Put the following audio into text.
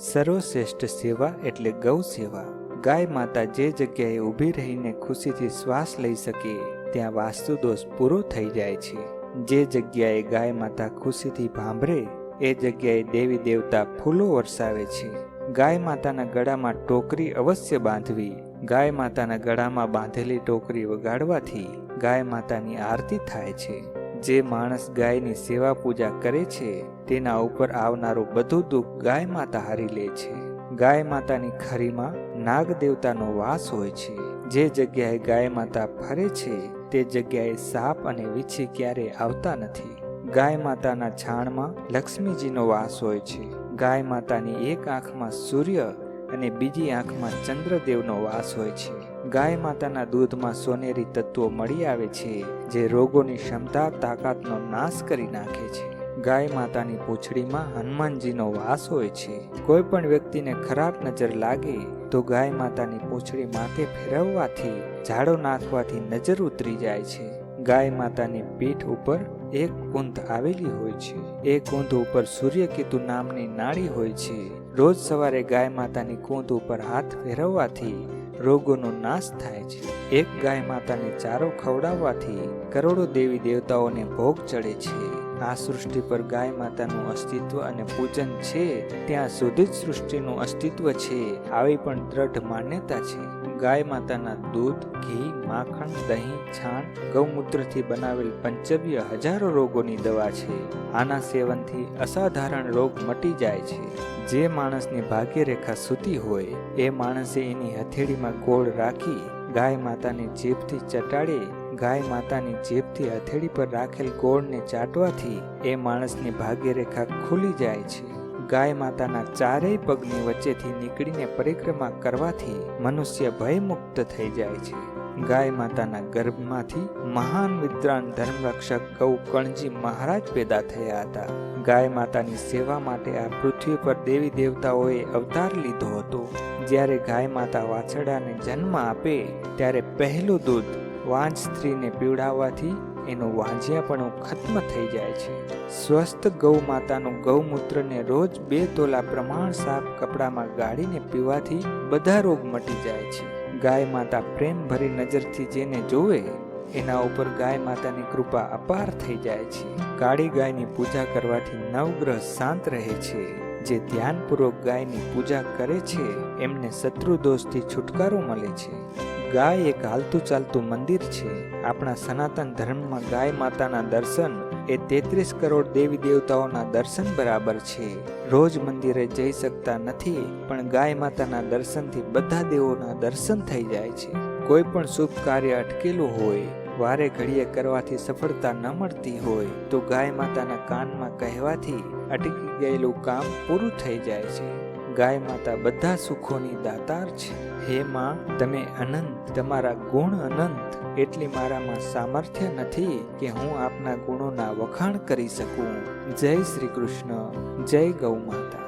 સર્વશ્રેષ્ઠ સેવા એટલે ગૌ સેવા. ગાય માતા જે જગ્યાએ ઊભી રહીને ખુશીથી શ્વાસ લઈ શકે, ત્યાં વાસ્તુ દોષ પૂરો થઈ જાય છે. જે જગ્યાએ ગાય માતા ખુશીથી ભાંભરે, એ જગ્યાએ દેવી દેવતા ફૂલો વરસાવે છે. ગાય માતાના ગળામાં ટોકરી અવશ્ય બાંધવી. ગાય માતાના ગળામાં બાંધેલી ટોકરી વગાડવાથી ગાય માતાની આરતી થાય છે. જે માણસ ગાયની સેવા પૂજા કરે છે તેના ઉપર આવનારું બધું દુઃખ ગાય માતા હારી લે છે. ગાય માતાની ખરીમાં નાગ દેવતાનો વાસ હોય છે. જે જગ્યાએ ગાય માતા ફરે છે, તે જગ્યાએ સાપ અને વીછી ક્યારેય આવતા નથી. ગાય માતાના છાણમાં લક્ષ્મીજીનો વાસ હોય છે. ગાય માતાની એક આંખમાં સૂર્ય અને બીજી આંખમાં ચંદ્રદેવનો વાસ હોય છે. ગાય માતાના દૂધમાં સોનેરી તત્વો મળી આવે છે, જે રોગોની ક્ષમતા, તાકાતનો નાશ કરી નાખે છે. ગાય માતાની પૂંછડીમાં હનુમાનજીનો વાસ હોય છે. કોઈ પણ વ્યક્તિને ખરાબ નજર લાગે તો ગાય માતાની પૂંછડી માથે ફેરવવાથી ઝાડો નાખવાથી નજર ઉતરી જાય છે. ગાય માતાની પીઠ ઉપર એક કુંધ આવેલી હોય છે. એ કુંધ ઉપર સૂર્યકેતુ નામની નાળી હોય છે. રોજ સવારે ગાય માતાની કુંધ ઉપર હાથ ફેરવવાથી રોગોનો નાશ થાય છે. એક ગાય માતાને ચારો ખવડાવવાથી કરોડો દેવી દેવતાઓને ભોગ ચડે છે. આ સૃષ્ટિ પર ગાય માતાનું અસ્તિત્વ અને પૂજન છે, ત્યાં સુધી જ સૃષ્ટિનું અસ્તિત્વ છે. આવી પણ દ્રઢ માન્યતા છે. ગાય માતાના દૂધ, ઘી, માખણ, દહીં, છાણ, ગૌમૂત્રથી બનાવેલ પંચવ્ય હજારો રોગોની દવા છે. આના સેવનથી અસાધારણ રોગ મટી જાય છે. જે માણસની ભાગ્યરેખા સૂતી હોય, એ માણસે એની હથેળીમાં ગોળ રાખી ગાય માતાની જીભથી ચટાડે ગાય માતાની જીભથી હથેળી પર રાખેલ ગોળને ચાટવાથી એ માણસની ભાગ્યરેખા ખુલી જાય છે. ગાય માતાના ચારેય પગની વચ્ચેથી નીકળીને પરિક્રમા કરવાથી મનુષ્ય ભયમુક્ત થઈ જાય છે. ગાય માતાના ગર્ભમાંથી મહાન વિદ્વાન ધર્મરક્ષક ગૌ કણજી મહારાજ પેદા થયા હતા. ગાય માતાની સેવા માટે આ પૃથ્વી પર દેવી દેવતાઓએ અવતાર લીધો હતો. જ્યારે ગાય માતા વાછરડાને જન્મ આપે, ત્યારે પહેલું દૂધ વાંજ સ્ત્રીને પીવડાવવાથી એનું વાંજિયાપણું ખત્મ થઈ જાય છે. સ્વસ્થ ગૌ માતાનું ગૌમૂત્રને રોજ બે તોલા પ્રમાણ સાફ કપડામાં ગાળીને પીવાથી બધા રોગ મટી જાય છે. ગાય માતા પ્રેમ ભરી નજરથી જેને જોવે, એના ઉપર ગાય માતાની કૃપા અપાર થઈ જાય છે. કાળી ગાયની પૂજા કરવાથી નવગ્રહ શાંત રહે છે. જે ધ્યાનપૂર્વક ગાયની પૂજા કરે છે, એમને શત્રુ દોષથી છુટકારો મળે છે. ગાય એક હાલતું ચાલતું મંદિર છે. આપણા સનાતન ધર્મમાં ગાય માતાના દર્શન એ તેત્રીસ કરોડ દેવી દેવતાઓના દર્શન બરાબર છે. રોજ મંદિરે જઈ શકતા નથી, પણ ગાય માતાના દર્શનથી બધા દેવોના દર્શન થઈ જાય છે. કોઈ પણ શુભ કાર્ય અટકેલું હોય વારે ઘડીએ કરવાથી સફળતા ન મળતી હોય, તો ગાય માતાના કાનમાં કહેવાથી અટકી ગયેલું કામ પૂરું થઈ જાય છે. ગાય માતા બધા સુખોની દાતાર છે. હે માં, તમે અનંત, તમારા ગુણ અનંત, એટલી મારામાં સામર્થ્ય નથી કે હું આપના ગુણોના વખાણ કરી શકું. જય શ્રી કૃષ્ણ, જય ગૌ માતા.